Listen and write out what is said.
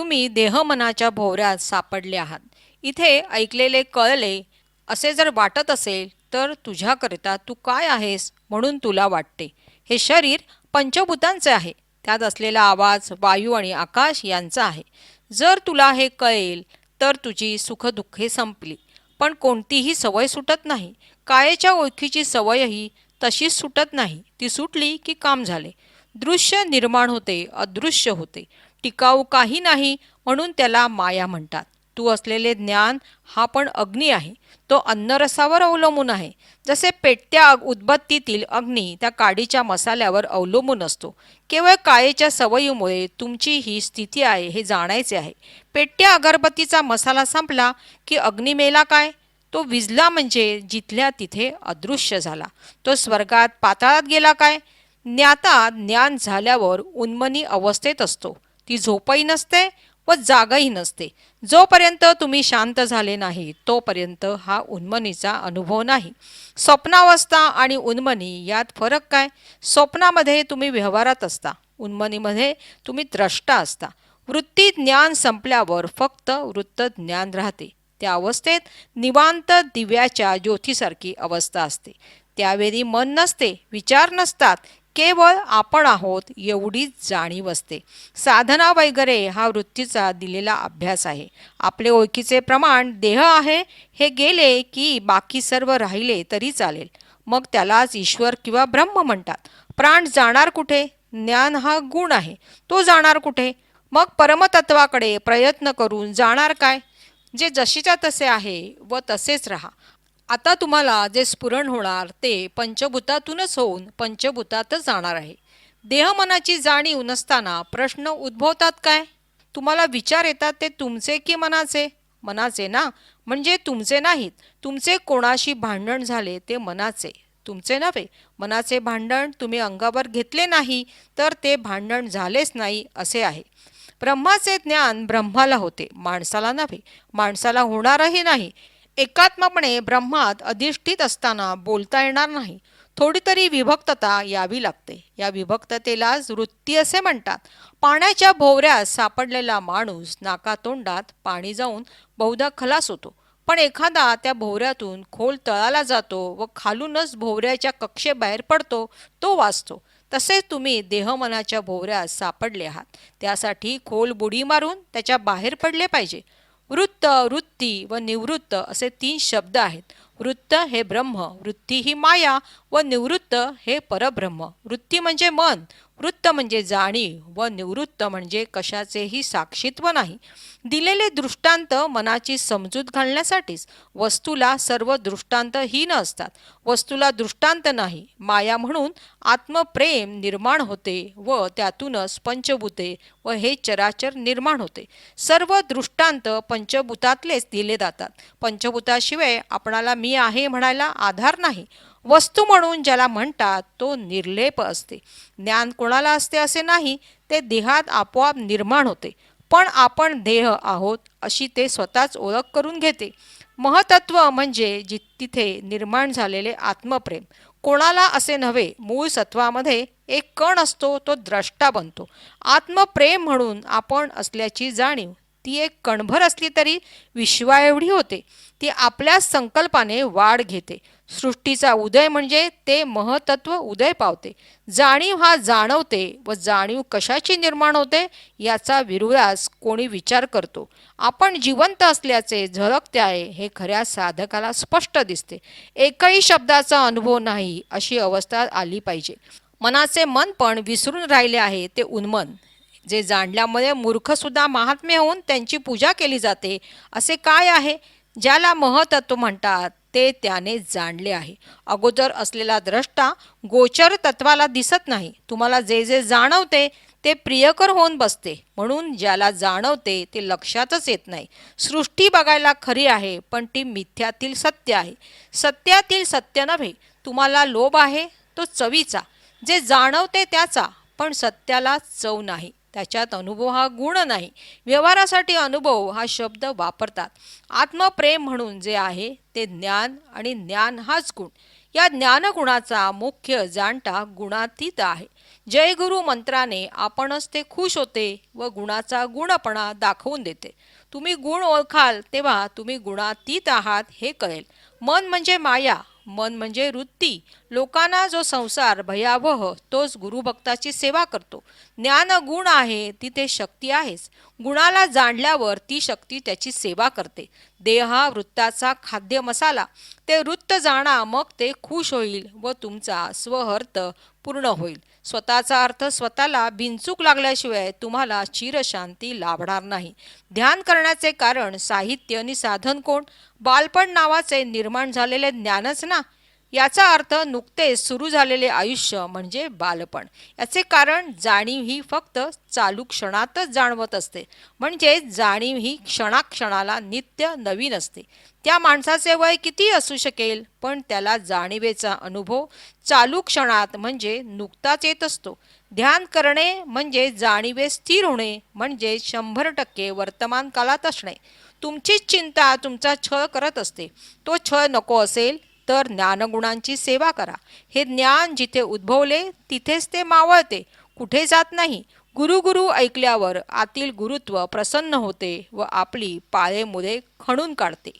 तुम्ही देहमनाच्या भोवऱ्यात सापडले आहात. इथे ऐकलेले कळले असे जर वाटत असेल तर तुझ्याकरिता तू काय आहेस म्हणून तुला वाटते. हे शरीर पंचभूतांचे आहे. त्यात असलेला आवाज वायू आणि आकाश यांचा आहे. जर तुला हे कळेल तर तुझी सुखदुःखे संपली. पण कोणतीही सवय सुटत नाही. कायेच्या ओळखीची सवयही तशीच सुटत नाही. ती सुटली की काम झाले. दृश्य निर्माण होते अदृश्य होते. टिकाऊ काही नाही म्हणून त्याला माया म्हणतात. तू असलेले ज्ञान हा पण अग्नी आहे. तो अन्नरसावर अवलंबून आहे. जसे पेटत्या उदबत्तीतील अग्नी त्या काडीच्या मसाल्यावर अवलंबून असतो. केवळ काळेच्या सवयीमुळे तुमची ही स्थिती आहे हे जाणायचे आहे. पेटत्या अगरबत्तीचा मसाला संपला की अग्नी मेला काय? तो विजला म्हणजे जिथल्या तिथे अदृश्य झाला. तो स्वर्गात पाताळात गेला काय? ज्ञाता ज्ञान झाल्यावर उन्मनी अवस्थेत असतो. ती झोपही नसते व जागही नसते. जोपर्यंत तुम्ही शांत झाले नाही तोपर्यंत हा उन्मनीचा अनुभव नाही. स्वप्नावस्था आणि उन्मनी यात फरक काय? स्वप्नामध्ये तुम्ही व्यवहारात असता उन्मनीमध्ये तुम्ही द्रष्टा असता. वृत्ती ज्ञान संपल्यावर फक्त वृत्त ज्ञान राहते. त्या अवस्थेत निवांत दिव्याच्या ज्योतीसारखी अवस्था असते. त्यावेळी मन नसते विचार नसतात केवळ आपण आहोत एवढीच जाणीव असते. साधना वगैरे हा वृत्तीचा दिलेला अभ्यास आहे. आपले ओळखीचे प्रमाण देह आहे हे गेले की बाकी सर्व राहिले तरी चालेल. मग त्यालाच ईश्वर किंवा ब्रह्म म्हणतात. प्राण जाणार कुठे? ज्ञान हा गुण आहे. तो जाणार कुठे? मग परमतत्वाकडे प्रयत्न करून जाणार काय? जे जशीच्या तसे आहे व तसेच राहा. आता तुम्हाला जे स्फुरण होणार ते पंचभूतातूनच होऊन पंचभूतातच जाणार आहे. देहमनाची जाणीव नसताना प्रश्न उद्भवतात काय? तुम्हाला विचार येतात ते तुमचे की मनाचे? मनाचे ना? म्हणजे तुमचे नाहीत. तुमचे कोणाशी भांडण झाले ते मनाचे. तुमचे नव्हे. मनाचे भांडण तुम्ही अंगावर घेतले नाही तर ते भांडण झालेच नाही असे आहे. ब्रह्माचे ज्ञान ब्रह्माला होते. माणसाला नव्हे. माणसाला होणारही नाही. एकात्मपणे ब्रह्मात अधिष्ठित असताना बोलता येणार नाही. थोडी तरी विभक्तता यावी लागते. या विभक्ततेलाच वृत्ती असे म्हणतात. पाण्याच्या भोवऱ्यात सापडलेला माणूस नाकातोंडात पाणी जाऊन बहुधा खलास होतो. पण एखादा त्या भोवऱ्यातून खोल तळाला जातो व खालूनच भोवऱ्याच्या कक्षेबाहेर पडतो तो वाचतो. तसेच तुम्ही देहमनाच्या भोवऱ्यात सापडले आहात. त्यासाठी खोल बुडी मारून त्याच्या बाहेर पडले पाहिजे. वृत्त वृत्ती व निवृत्त असे तीन शब्द आहेत. वृत्त हे ब्रह्म वृत्ती ही माया व निवृत्त हे परब्रह्म. वृत्ती म्हणजे मन वृत्त म्हणजे जाणीव व निवृत्त म्हणजे कशाचेही साक्षीत्व नाही. दिलेले दृष्टांत मनाची समजूत घालण्यासाठीच वस्तूला सर्व दृष्टांत हीन असतात. वस्तूला दृष्टांत नाही माया म्हणून आत्मप्रेम निर्माण होते व त्यातूनच पंचभूते व हे चराचर निर्माण होते. सर्व दृष्टांत पंचभूतातलेच दिले जातात. पंचभूताशिवाय आपणाला मी आहे म्हणायला आधार नाही. वस्तू म्हणून ज्याला म्हणतात तो निर्लेप असते. ज्ञान कोणाला असते असे नाही ते देहात आपोआप निर्माण होते. पण आपण देह आहोत अशी ते स्वतःच ओळख करून घेते. महतत्व म्हणजे जि तिथे निर्माण झालेले आत्मप्रेम. कोणाला असे नव्हे मूळ सत्वामध्ये एक कण असतो तो द्रष्टा बनतो. आत्मप्रेम म्हणून आपण असल्याची जाणीव ती एक कणभर असली तरी विश्वाएवढी होते. ती आपल्या संकल्पाने वाढ घेते. सृष्टीचा उदय म्हणजे ते महतत्व उदय पावते. जाणीव हा जाणवते व जाणीव कशाची निर्माण होते याचा विरोधास कोणी विचार करतो. आपण जिवंत असल्याचे झळकते आहे हे खऱ्या साधकाला स्पष्ट दिसते. एकही शब्दाचा अनुभव नाही अशी अवस्था आली पाहिजे. मनाचे मन पण विसरून राहिले आहे ते उन्मन. जे जाणल्यामुळे मूर्खसुद्धा महात्म्य होऊन त्यांची पूजा केली जाते. असे काय आहे? ज्याला महतत्व म्हणतात ते त्याने जाणले आहे. अगोदर असलेला द्रष्टा गोचर तत्वाला दिसत नाही. तुम्हाला जे जे जाणवते ते प्रियकर होऊन बसते. म्हणून ज्याला जाणवते ते लक्षातच येत नाही. सृष्टी बघायला खरी आहे पण ती मिथ्यातील सत्य आहे. सत्यातील सत्य नव्हे तुम्हाला लोभ आहे तो चवीचा. जे जाणवते त्याचा पण सत्याला चव नाही. त्याच्यात अनुभव हा गुण नाही. व्यवहारासाठी अनुभव हा शब्द वापरतात. आत्मप्रेम म्हणून जे आहे ते ज्ञान आणि ज्ञान हाच गुण. या ज्ञानगुणाचा मुख्य जाणता गुणातीत आहे. जय गुरु मंत्राने आपणच ते खुश होते व गुणाचा गुणपणा दाखवून देते. तुम्ही गुण ओळखाल तेव्हा तुम्ही गुणातीत आहात हे कळेल. मन म्हणजे माया मन म्हणजे वृत्ती. लोकांना जो संसार भयावह तोच गुरुभक्ताची सेवा करतो. ज्ञान गुण आहे तिथे शक्ती आहेच. गुणाला जाणल्यावर ती शक्ती त्याची सेवा करते. देह हा वृत्ताचा खाद्य मसाला. ते वृत्त जाणा मग ते खुश होईल व तुमचा स्वहर्थ पूर्ण होईल. स्वतःचा अर्थ स्वतःला भिंचूक लागल्याशिवाय तुम्हाला चिरशांती लाभणार नाही. ध्यान करण्याचे कारण साहित्य आणि साधन कोण? बालपण नावाचे निर्माण झालेले ज्ञानच ना? याचा अर्थ नुकतेच सुरू झालेले आयुष्य म्हणजे बालपण. याचे कारण जाणीव ही फक्त चालू क्षणातच जाणवत असते. म्हणजे जाणीव ही क्षणाक्षणाला नित्य नवीन असते. त्या माणसाचे वय किती असू शकेल पण त्याला जाणीवेचा अनुभव चालू क्षणात म्हणजे नुकताच येत असतो. ध्यान करणे म्हणजे जाणीवे स्थिर होणे म्हणजे शंभर टक्के वर्तमान काळात असणे. तुमचीच चिंता तुमचा छळ करत असते. तो छळ नको असेल तर ज्ञानगुणांची सेवा करा. हे ज्ञान जिथे उद्भवले तिथेच ते मावळते. कुठे जात नाही. गुरु गुरु ऐकल्यावर आतील गुरुत्व प्रसन्न होते व आपली पाळे मुले खणून काढते.